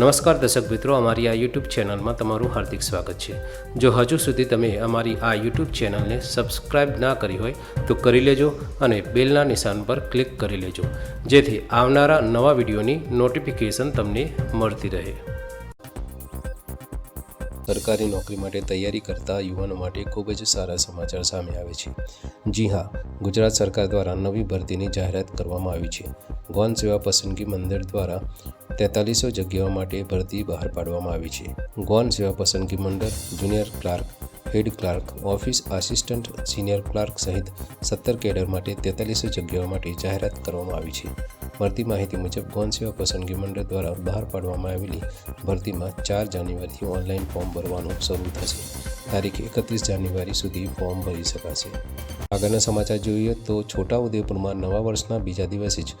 નમસ્કાર દર્શક મિત્રો, અમારી આ યુટ્યુબ ચેનલમાં તમારું હાર્દિક સ્વાગત છે. જો હજુ સુધી તમે અમારી આ યુટ્યુબ ચેનલને સબસ્ક્રાઇબ ના કરી હોય, તો કરી લેજો અને બેલના નિશાન પર ક્લિક કરી લેજો. જેથી આવનારા નવા વિડીયોની નોટિફિકેશન તમને મળતી રહે. સરકારી નોકરી માટે તૈયારી કરતા યુવાનો માટે ખૂબ જ સારા સમાચાર સામે આવે છે. જી હા, ગુજરાત સરકાર દ્વારા નવી ભરતીની જાહેરાત કરવામાં આવી છે. ગૌણ સેવા પસંદગી મંદિર દ્વારા તેતાલીસો જગ્યાઓ માટે ભરતી બહાર પાડવામાં આવી છે. ગોન સેવા પસંદગી મંડળ, junior clerk, head clerk, office assistant, senior clerk સહિત સત્તર કેડર માટે તેતાલીસો જગ્યાઓ માટે જાહેરાત કરવામાં આવી છે. ભરતી માહિતી મુજબ ગૌણ સેવા પસંદગી મંડળ દ્વારા બહાર પાડવામાં આવેલી ભરતીમાં ચાર જાન્યુઆરીથી ઓનલાઈન ફોર્મ ભરવાનું શરૂ થશે. તારીખ એકત્રીસ જાન્યુઆરી સુધી ફોર્મ ભરી શકાશે. આગળના સમાચાર જોઈએ તો છોટાઉદેપુરમાં નવા વર્ષના બીજા દિવસે જ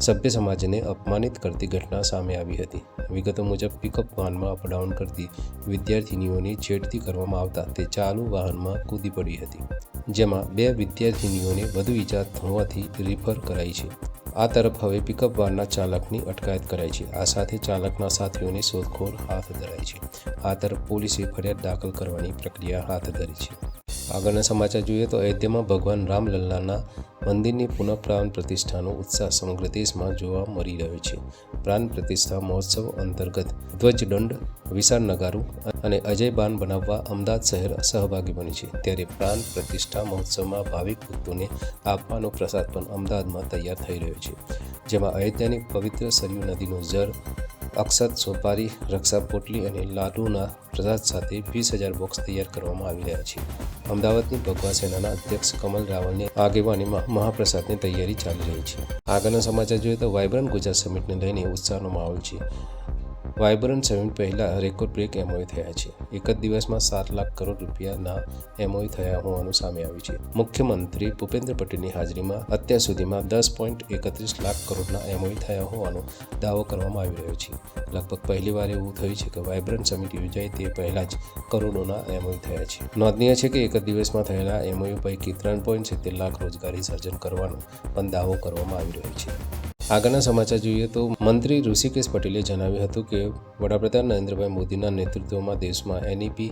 સભ્ય સમાજને અપમાનિત કરતી ઘટના સામે આવી હતી. વિગતો મુજબ પિકઅપ વાહનમાં અપડાઉન કરતી વિદ્યાર્થિનીઓની છેડતી કરવામાં આવતા તે ચાલુ વાહનમાં કૂદી પડી હતી, જેમાં બે વિદ્યાર્થિનીઓને વધુ ઈજા હોવાથી રિફર કરાઈ છે. આ તરફ હવે પિકઅપ વાનના ચાલકની અટકાયત કરાઈ છે. આ સાથે ચાલકના સાથીઓની શોધખોળ હાથ ધરાઈ છે. આ તરફ પોલીસે ફરિયાદ દાખલ કરવાની પ્રક્રિયા હાથ ધરી છે. આગળના સમાચાર જોઈએ તો અયોધ્યામાં ભગવાન રામલલ્લાના મંદિરની પુનઃ પ્રાણ પ્રતિષ્ઠાનો ઉત્સાહ સમગ્ર દેશમાં જોવા મળી રહ્યો છે. પ્રાણ પ્રતિષ્ઠા મહોત્સવ અંતર્ગત ધ્વજદંડ વિશાળ નગારું અને અજય બાન બનાવવા અમદાવાદ શહેર સહભાગી બની છે. ત્યારે પ્રાણ પ્રતિષ્ઠા મહોત્સવમાં ભાવિક ભક્તોને આપવાનો પ્રસાદ પણ અમદાવાદમાં તૈયાર થઈ રહ્યો છે. જેમાં અયોધ્યાની પવિત્ર સરયુ નદીનું જળ અક્ષત સોપારી, રક્ષા પોટલી અને લાડુના પ્રસાદ સાથે વીસ હજાર બોક્સ તૈયાર કરવામાં આવી રહ્યા છે. અમદાવાદની ભગવા સેનાના અધ્યક્ષ કમલ રાવલની આગેવાનીમાં મહાપ્રસાદની તૈયારી ચાલી રહી છે. આગળના સમાચાર જોઈએ તો વાઇબ્રન્ટ ગુજરાત સમિટને લઈને ઉત્સાહનો માહોલ છે. વાઇબ્રન્ટ સેવન પહેલાં રેકોર્ડ બ્રેક એમઓએ થયા છે. એક જ દિવસમાં સાત લાખ કરોડ રૂપિયાના એમઓએ થયા હોવાનું સામે આવ્યું છે. મુખ્યમંત્રી ભૂપેન્દ્ર પટેલની હાજરીમાં અત્યાર સુધીમાં દસ પોઈન્ટ એકત્રીસ લાખ કરોડના એમઓએ થયા હોવાનો દાવો કરવામાં આવી રહ્યો છે. લગભગ પહેલીવાર એવું થયું છે કે વાઇબ્રન્ટ સમિટ યોજાય તે પહેલાં જ કરોડોના એમઓએ થયા છે. નોંધનીય છે કે એક જ દિવસમાં થયેલા એમઓએ પૈકી ત્રણ પોઈન્ટ સિત્તેર લાખ રોજગારી સર્જન કરવાનો પણ દાવો કરવામાં આવી રહ્યો છે. આગળના સમાચાર જોઈએ તો મંત્રી ઋષિકેશ પટેલે જણાવ્યું હતું કે વડાપ્રધાન નરેન્દ્રભાઈ મોદીના નેતૃત્વમાં દેશમાં એનઈપી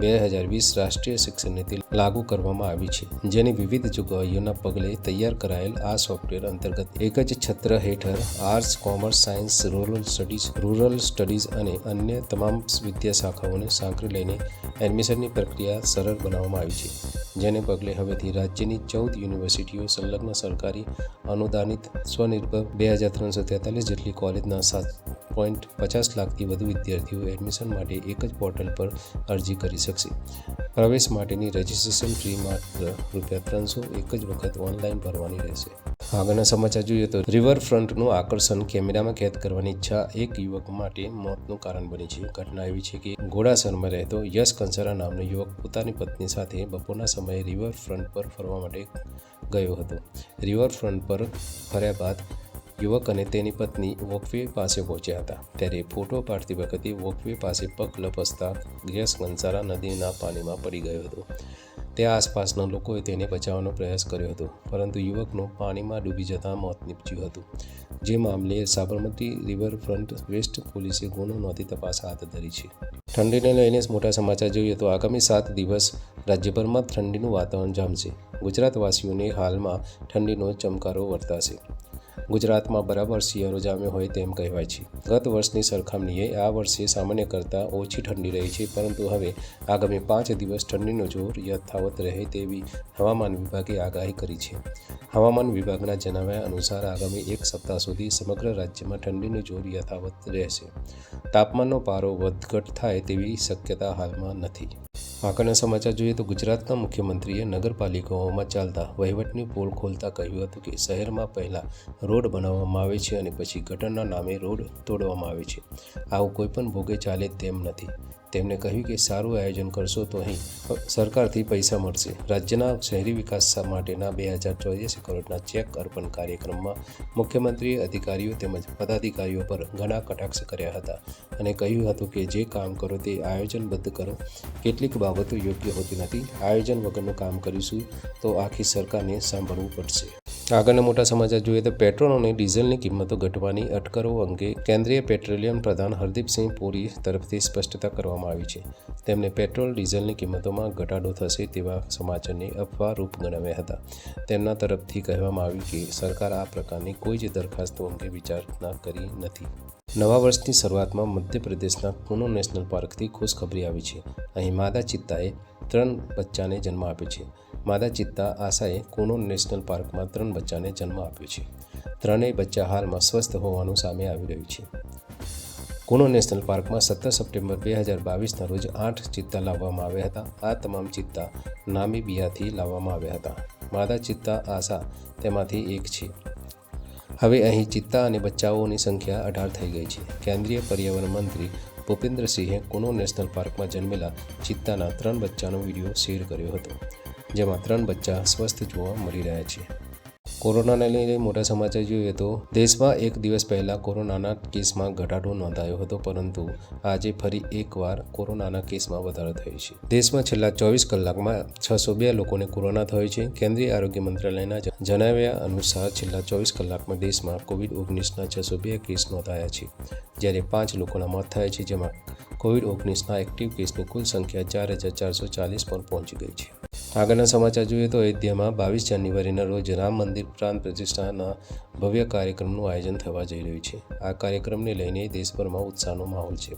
બે હજાર વીસ રાષ્ટ્રીય શિક્ષણ નીતિ લાગુ કરવામાં આવી છે, જેની વિવિધ જોગવાઈઓના પગલે તૈયાર કરાયેલ આ સોફ્ટવેર અંતર્ગત એક જ છત્ર હેઠળ arts commerce science rural studies rural studies અને અન્ય તમામ વિદ્યા શાખાઓને સાંકળી લઈને એડમિશનની પ્રક્રિયા સરળ બનાવવામાં આવી છે, જેને પગલે હવેથી રાજ્યની ચૌદ યુનિવર્સિટીઓ સંલગ્ન સરકારી અનુદાનિત સ્વનિર્ભર બે હજાર ત્રણસો તેતાલીસ જેટલી કોલેજના સાત પોઈન્ટ પચાસ લાખથી વધુ વિદ્યાર્થીઓ એડમિશન માટે એક જ પોર્ટલ પર અરજી કરી શકશે. પ્રવેશ માટેની રજિસ્ટ્રેશન ફી માત્ર રૂપિયા ત્રણસો એક જ વખત ઓનલાઈન ભરવાની રહેશે. આગળના સમાચાર જોઈએ તો રિવરફ્રન્ટનું આકર્ષણ કેમેરામાં કેદ કરવાની ઈચ્છા એક યુવક માટે મોતનું કારણ બની છે. ઘટના એવી છે કે ઘોડાસરમાં રહેતો યશ કંસારા નામનો યુવક પોતાની પત્ની સાથે બપોરના સમયે રિવરફ્રન્ટ પર ફરવા માટે ગયો હતો. રિવરફ્રન્ટ પર ફર્યા બાદ યુવક અને તેની પત્ની વોકવે પાસે પહોંચ્યા હતા. ત્યારે ફોટો પાડતી વખતે વોકવે પાસે પગ લપસતા ગેસ કંસારા નદીના પાણીમાં પડી ગયો હતો. તે આસપાસના લોકોએ તેને બચાવવાનો પ્રયાસ કર્યો હતો, પરંતુ યુવકનું પાણીમાં ડૂબી જતાં મોત નીપજ્યું હતું. જે મામલે સાબરમતી રિવરફ્રન્ટ વેસ્ટ પોલીસે ગુનો નોંધી તપાસ હાથ ધરી છે. ઠંડીને લઈને મોટા સમાચાર જોઈએ તો આગામી સાત દિવસ રાજ્યભરમાં ઠંડીનું વાતાવરણ જામશે. ગુજરાતવાસીઓને હાલમાં ઠંડીનો ચમકારો વર્તાશે. ગુજરાતમાં બરાબર શિયાળો જામ્યો હોય તેમ કહેવાય છે. ગત વર્ષની સરખામણીએ આ વર્ષે સામાન્ય કરતાં ઓછી ઠંડી રહી છે, પરંતુ હવે આગામી પાંચ દિવસ ઠંડીનો જોર યથાવત રહે તેવી હવામાન વિભાગે આગાહી કરી છે. હવામાન વિભાગના જણાવ્યા અનુસાર આગામી એક સપ્તાહ સુધી સમગ્ર રાજ્યમાં ઠંડીનું જોર યથાવત રહેશે. તાપમાનનો પારો વધઘટ થાય તેવી શક્યતા હાલમાં નથી. આગળના સમાચાર જોઈએ તો ગુજરાતના મુખ્યમંત્રીએ નગરપાલિકાઓમાં ચાલતા વહીવટની પોલ ખોલતા કહ્યું હતું કે શહેરમાં પહેલાં રોડ બનાવવામાં આવે છે અને પછી ગટરના નામે રોડ તોડવામાં આવે છે. આવું કોઈપણ ભોગે ચાલે તેમ નથી. તેમણે કહ્યું કે સારું આયોજન કરશો તો અહીં સરકારથી પૈસા મળશે. રાજ્યના શહેરી વિકાસ માટેના બે હજાર ચોર્યાસી કરોડના ચેક અર્પણ કાર્યક્રમમાં મુખ્યમંત્રીએ અધિકારીઓ તેમજ પદાધિકારીઓ પર ઘણા કટાક્ષ કર્યા હતા અને કહ્યું હતું કે જે કામ કરો તે આયોજનબદ્ધ કરો. કેટલીક બાબતો યોગ્ય હોતી નથી. આયોજન વગરનું કામ કરીશું તો આખી સરકારને સાંભળવું પડશે. આગળના મોટા સમાચાર જોઈએ તો પેટ્રોલ અને ડીઝલની કિંમતો ઘટવાની અટકળો અંગે કેન્દ્રીય પેટ્રોલિયમ પ્રધાન હરદીપસિંહ પુરી તરફથી સ્પષ્ટતા કરવામાં આવી છે. તેમણે પેટ્રોલ, ડીઝલની કિંમતોમાં ઘટાડો થશે તેવા સમાચારને અફવા રૂપ ગણાવ્યા હતા. તેમના તરફથી કહેવામાં આવ્યું કે સરકાર આ પ્રકારની કોઈ જ દરખાસ્તો અંગે વિચારણા કરી નથી. નવા વર્ષની શરૂઆતમાં મધ્યપ્રદેશના કુનો નેશનલ પાર્કથી ખુશખબરી આવી છે. અહીં માદા ચિત્તાએ ત્રણ બચ્ચાને જન્મ આપ્યો છે. માદા ચિત્તા આશાએ કુનો નેશનલ પાર્કમાં ત્રણ બચ્ચાને જન્મ આપ્યો છે. ત્રણેય બચ્ચા હાલમાં સ્વસ્થ હોવાનું સામે આવી રહ્યું છે. કુનો નેશનલ પાર્કમાં સત્તર સપ્ટેમ્બર બે હજાર બાવીસના રોજ આઠ ચિત્તા લાવવામાં આવ્યા હતા. આ તમામ ચિત્તા નામીબિયાથી લાવવામાં આવ્યા હતા. માદા ચિત્તા આશા તેમાંથી એક છે. હવે અહીં ચિત્તા અને બચ્ચાઓની સંખ્યા અઢાર થઈ ગઈ છે. કેન્દ્રીય પર્યાવરણ મંત્રી ભૂપેન્દ્રસિંહે કુનો નેશનલ પાર્કમાં જન્મેલા ચિત્તાના ત્રણ બચ્ચાનો વીડિયો શેર કર્યો હતો, જેમાં ત્રણ બચ્ચા સ્વસ્થ જોવા મળી રહ્યા છે. કોરોનાને લઈને મોટા સમાચાર જોઈએ તો દેશમાં એક દિવસ પહેલાં કોરોનાના કેસમાં ઘટાડો નોંધાયો હતો, પરંતુ આજે ફરી એકવાર કોરોનાના કેસમાં વધારો થયો છે. દેશમાં છેલ્લા ચોવીસ કલાકમાં છસો બે લોકોને કોરોના થયો છે. કેન્દ્રીય આરોગ્ય મંત્રાલયના જણાવ્યા અનુસાર છેલ્લા ચોવીસ કલાકમાં દેશમાં કોવિડ ઓગણીસના છસો બે કેસ નોંધાયા છે, જ્યારે પાંચ લોકોના મોત થયા છે, જેમાં કોવિડ ઓગણીસના એક્ટિવ કેસની કુલ સંખ્યા ચાર હજાર ચારસો ચાલીસ પર પહોંચી ગઈ છે. આગળના સમાચાર જોઈએ તો અયોધ્યામાં બાવીસ જાન્યુઆરીના રોજ રામ મંદિર પ્રાણ પ્રતિષ્ઠાના ભવ્ય કાર્યક્રમનું આયોજન થવા જઈ રહ્યું છે. આ કાર્યક્રમને લઈને દેશભરમાં ઉત્સાહનો માહોલ છે.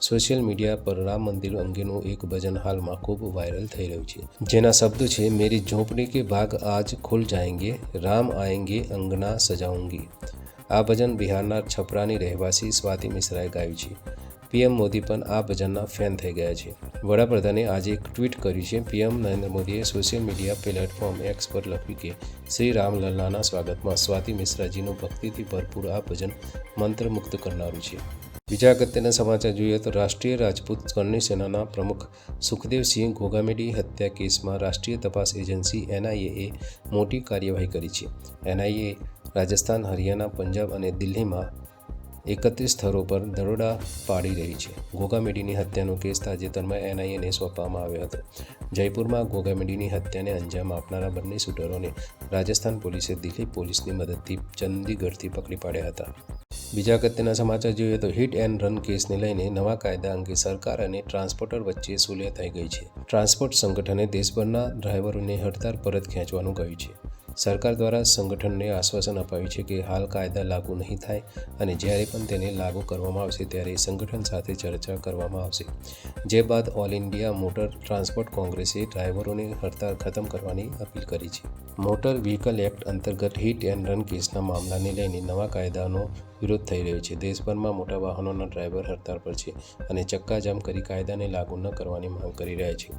સોશિયલ મીડિયા પર રામ મંદિર અંગેનું એક ભજન હાલમાં ખૂબ વાયરલ થઈ રહ્યું છે. જેના શબ્દો છે, મેરી ઝોંપડી કે ભાગ આજ ખુલ જાયંગે, રામ આયંગે અંગના સજાઉંગી. આ ભજન બિહારના છપરાની રહેવાસી સ્વાતિ મિશ્રાએ ગાયું છે. પીએમ મોદી પણ આ ભજનના ફેન થઈ ગયા છે. વડાપ્રધાને આજે એક ટ્વીટ કર્યું છે, પીએમ નરેન્દ્ર મોદીએ સોશિયલ મીડિયા પ્લેટફોર્મ એક્સ પર લખ્યું કે, શ્રી રામલલ્લાના સ્વાગતમાં સ્વાતિ મિશ્રાજીનું ભક્તિથી ભરપૂર આ ભજન મંત્રમુગ્ધ કરનારું છે. બીજા અગત્યના સમાચાર જોઈએ તો રાષ્ટ્રીય રાજપૂત કરણી સેનાના પ્રમુખ સુખદેવસિંહ ઘોગામેડી હત્યા કેસમાં રાષ્ટ્રીય તપાસ એજન્સી એનઆઈએએ મોટી કાર્યવાહી કરી છે. એનઆઈએ રાજસ્થાન, હરિયાણા, પંજાબ અને દિલ્હીમાં એકત્રીસ સ્થળો પર દરોડા પાડી રહી છે. ગોગામેડીની હત્યાનો કેસ તાજેતરમાં એનઆઈએને સોંપવામાં આવ્યો હતો. જયપુરમાં ગોગામેડીની હત્યાને અંજામ આપનારા બંને શૂટરોને રાજસ્થાન પોલીસે દિલ્હી પોલીસની મદદથી ચંદીગઢથી પકડી પાડ્યા હતા. બીજા અગત્યના સમાચાર જોઈએ તો હિટ એન્ડ રન કેસને લઈને નવા કાયદા અંગે સરકાર અને ટ્રાન્સપોર્ટર વચ્ચે સુલે થઈ ગઈ છે. ટ્રાન્સપોર્ટ સંગઠને દેશભરના ડ્રાઈવરોને હડતાળ પરત ખેંચવાનું કહ્યું છે. સરકાર દ્વારા સંગઠનને આશ્વાસન અપાયું છે કે હાલ કાયદા લાગુ નહીં થાય અને જ્યારે પણ તેને લાગુ કરવામાં આવશે ત્યારે સંગઠન સાથે ચર્ચા કરવામાં આવશે. જે બાદ ઓલ ઇન્ડિયા મોટર ટ્રાન્સપોર્ટ કોંગ્રેસે ડ્રાઈવરોને હડતાળ ખતમ કરવાની અપીલ કરી છે. મોટર વ્હીકલ એક્ટ અંતર્ગત હિટ એન્ડ રન કેસના મામલાને લઈને નવા કાયદાનો વિરોધ થઈ રહ્યો છે. દેશભરમાં મોટા વાહનોના ડ્રાઈવર હડતાળ પર છે અને ચક્કાજામ કરી કાયદાને લાગુ ન કરવાની માંગ કરી રહ્યા છે.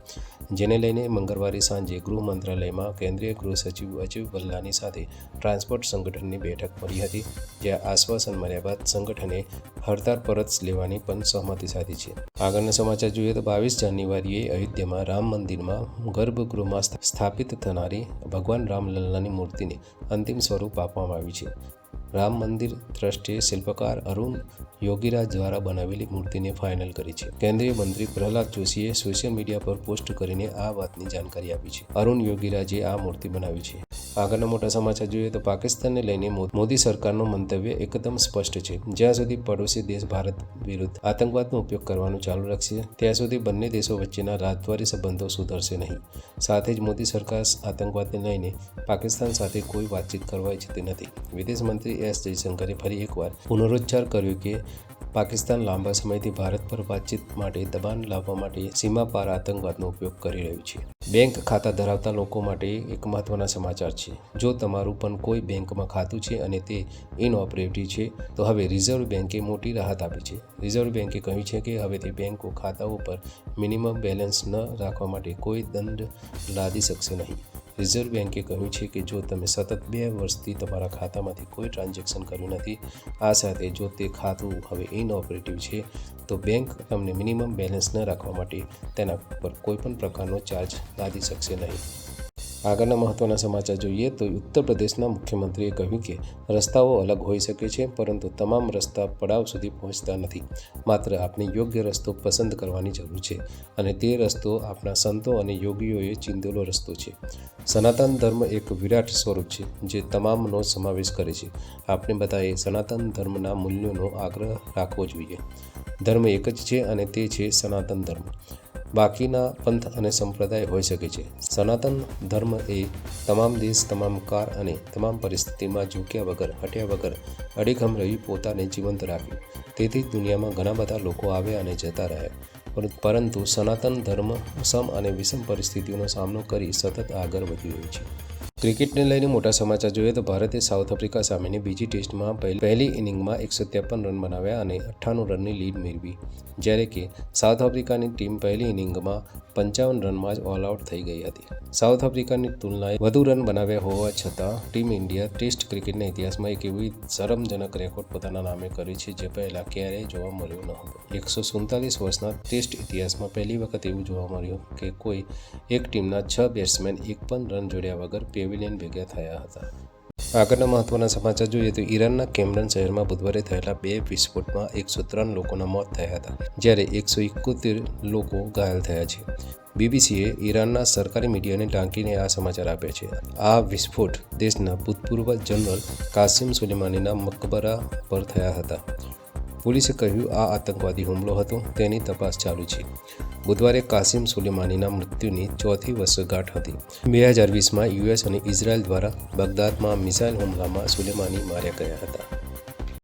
જેને લઈને મંગળવારે સાંજે ગૃહ મંત્રાલયમાં કેન્દ્રીય ગૃહ સચિવ અજય ભલ્લાની સાથે ટ્રાન્સપોર્ટ સંગઠનની બેઠક મળી હતી, જ્યાં આશ્વાસન મળ્યા બાદ સંગઠને હડતાળ પરત લેવાની પણ સહમતિ સાધી છે. આગળના સમાચાર જોઈએ તો બાવીસ જાન્યુઆરીએ અયોધ્યામાં રામ મંદિરમાં ગર્ભગૃહમાં સ્થા- સ્થાપિત થનારી ભગવાન રામલલ્લાની મૂર્તિને અંતિમ સ્વરૂપ આપવામાં આવ્યું છે. રામ મંદિર ટ્રસ્ટે શિલ્પકાર અરુણ યોગીરાજ દ્વારા બનાવેલી મૂર્તિને ફાઇનલ કરી છે. કેન્દ્રીય મંત્રી પ્રહલાદ જોશીએ સોશિયલ મીડિયા પર પોસ્ટ કરીને આ વાતની જાણકારી આપી છે. અરુણ યોગીરાજે આ મૂર્તિ બનાવી છે. આગળના મોટા સમાચાર જોઈએ તો પાકિસ્તાનને લઈને મોદી સરકારનું મંતવ્ય એકદમ સ્પષ્ટ છે. જ્યાં સુધી પડોશી દેશ ભારત વિરુદ્ધ આતંકવાદનો ઉપયોગ કરવાનું ચાલુ રાખશે, ત્યાં સુધી બંને દેશો વચ્ચેના રાજદ્વારી સંબંધો સુધરશે નહીં. સાથે જ મોદી સરકાર આતંકવાદને લઈને પાકિસ્તાન સાથે કોઈ વાતચીત કરવા ઈચ્છતી નથી. વિદેશ મંત્રી એસ જયશંકરે ફરી એકવાર પુનરોચ્ચાર કર્યો કે પાકિસ્તાન લાંબા સમયથી ભારત પર વાતચીત માટે દબાણ લાવવા માટે સીમા પાર આતંકવાદનો ઉપયોગ કરી રહ્યું છે. બેંક ખાતા ધરાવતા લોકો માટે એક મહત્વના સમાચાર છે. જો તમારું પણ કોઈ બેંકમાં ખાતું છે અને તે ઇનઓપરેટિવ છે, તો હવે રિઝર્વ બેંકે મોટી રાહત આપી છે. રિઝર્વ બેંકે કહ્યું છે કે હવેથી બેંકો ખાતાઓ પર મિનિમમ બેલેન્સ ન રાખવા માટે કોઈ દંડ લાદી શકશે નહીં. રિઝર્વ બેન્કે કહ્યું છે કે જો તમે સતત બે વર્ષથી તમારા ખાતામાંથી કોઈ ટ્રાન્ઝેક્શન કર્યું નથી, આ સાથે જો તે ખાતું હવે ઇનઓપરેટિવ છે, તો બેંક તમને મિનિમમ બેલેન્સ ન રાખવા માટે તેના પર કોઈપણ પ્રકારનો ચાર્જ લાદી શકશે નહીં. આગળના મહત્વના સમાચાર જોઈએ તો ઉત્તર પ્રદેશના મુખ્યમંત્રીએ કહ્યું કે રસ્તાઓ અલગ હોઈ શકે છે, પરંતુ તમામ રસ્તા પડાવ સુધી પહોંચતા નથી. માત્ર આપણે યોગ્ય રસ્તો પસંદ કરવાની જરૂર છે અને તે રસ્તો આપણા સંતો અને યોગીઓએ ચિંધેલો રસ્તો છે. સનાતન ધર્મ એક વિરાટ સ્વરૂપ છે, જે તમામનો સમાવેશ કરે છે. આપણે બધાએ સનાતન ધર્મના મૂલ્યોનો આગ્રહ રાખવો જોઈએ. ધર્મ એક જ છે અને તે છે સનાતન ધર્મ. બાકીના પંથ અને સંપ્રદાય હોઈ શકે છે. સનાતન ધર્મ એ તમામ દેશ, તમામ કાર અને તમામ પરિસ્થિતિમાં ઝૂક્યા વગર, હટ્યા વગર અડીખમ રહી પોતાને જીવંત રાખ્યું. તેથી દુનિયામાં ઘણા બધા લોકો આવ્યા અને જતા રહ્યા પરંતુ સનાતન ધર્મ સમ અને વિષમ પરિસ્થિતિઓનો સામનો કરી સતત આગળ વધી રહ્યું છે. ક્રિકેટને લઈને મોટા સમાચાર જોઈએ તો ભારતે સાઉથ આફ્રિકા સામેની બીજી ટેસ્ટમાં પહે- પહેલી ઇનિંગમાં એકસો ત્રેપન રન બનાવ્યા અને અઠ્ઠાણું રનની લીડ મેળવી. જ્યારે કે સાઉથ આફ્રિકાની ટીમ પહેલી ઇનિંગમાં પંચાવન રનમાં જ ઓલ આઉટ થઈ ગઈ હતી. સાઉથ આફ્રિકાની તુલનાએ વધુ રન બનાવ્યા હોવા છતાં ટીમ ઇન્ડિયા ટેસ્ટ ક્રિકેટના ઇતિહાસમાં એક એવી શરમજનક રેકોર્ડ પોતાના નામે કર્યો છે જે પહેલાં ક્યારેય જોવા મળ્યો ન હતો. એકસો સુડતાલીસ વર્ષના ટેસ્ટ ઇતિહાસમાં પહેલી વખત એવું જોવા મળ્યું કે કોઈ એક ટીમના છ બેટ્સમેન એક પણ રન જોડ્યા વગર પેવિલિયન ભેગા થયા હતા. આગળના મહત્વના સમાચાર જોઈએ તો ઈરાનના કેમરન શહેરમાં બુધવારે થયેલા બે વિસ્ફોટમાં એકસો ત્રણ લોકોના મોત થયા હતા, જ્યારે એકસો એકોતેર લોકો ઘાયલ થયા છે. બીબીસીએ ઈરાનના સરકારી મીડિયાને ટાંકીને આ સમાચાર આપ્યા છે. આ વિસ્ફોટ દેશના ભૂતપૂર્વ જનરલ કાસિમ સુલેમાનીના મકબરા પર થયા હતા. પોલીસે કહ્યું, આ આતંકવાદી હુમલો હતો, તેની તપાસ ચાલુ છે. બુધવારે કાસિમ સુલેમાનીના મૃત્યુની ચોથી વર્ષગાંઠ હતી. બે હજાર વીસમાં યુએસ અને ઇઝરાયલ દ્વારા બગદાદમાં મિસાઇલ હુમલામાં સુલેમાની માર્યા ગયા હતા.